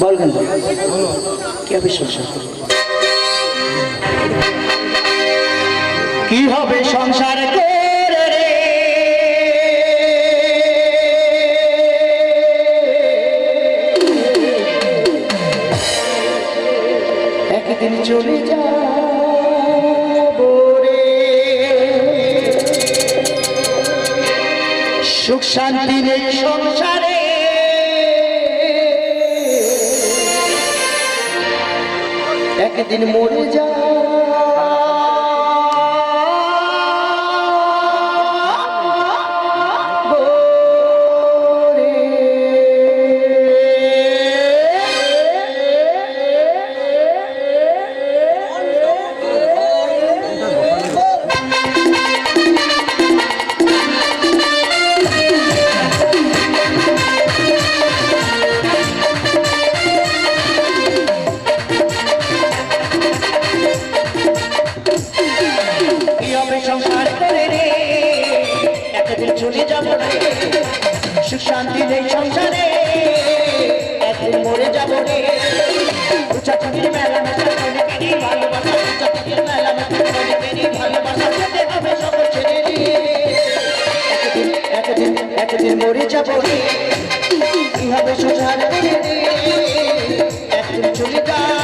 বল কি হবে সংসার করে রে? একদিন চলে রে। সুখ শান্তির এই সংসারে। একদিন মরে যা যাব রে সুখ শান্তি নেই সংসারে একদিন মরে যাব রে উচ্চা চাকরির মেলা মেলা অনেকেরই ভালোবাসা উচ্চা চাকরির মেলা মেলা অনেকেরই ভালোবাসা যেতে হবে সকল ছেড়ে রে একদিন একদিন একদিন মরে যাব রে কি হবে সংসার রে একদিন চলে যাব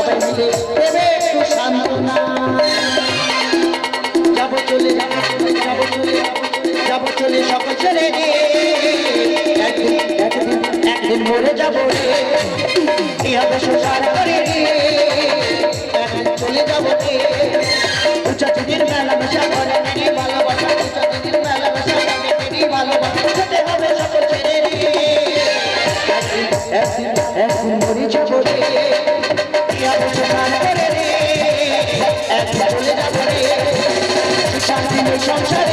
সবাই মিলে দেবে একটু সান্ত্বনা। যাব চলে যাব চলে যাব চলে যাব চলে, সকল ছেড়ে রে একদিন একদিন একদিন মরে যাব রে। কি হবে সংসার করে রে একদিন চলে যাব রে। উচ্চা দিদির মেলা মেশা করে মেরি ভালোবাসা উচ্চা দিদির মেলা মেশা করে মেরি ভালোবাসা যেতে হবে সকল ছেড়ে রে একদিন একদিন একদিন মরে যাব রে। সংসার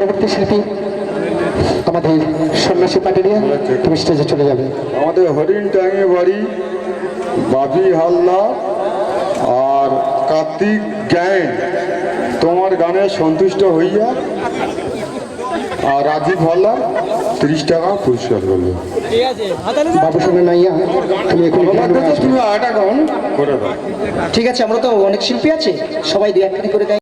পরবর্তী শিল্পী আমাদের সন্ন্যাসী পাটিরিয়া তুমি স্টেজে চলে যাবে। আমাদের হরিণ ট্যাঙে বাড়ি বাবি হালদার আর কার্তিক জ্ঞান তোমার গানে সন্তুষ্ট হইয়া আর রাজীব হালদার তিরিশ টাকা পুরস্কার করবে বাবু সঙ্গে নাইয়া তুমি এখন তুমি আটা করে দাও। ঠিক আছে আমরা তো অনেক শিল্পী আছে সবাই দু একটি করে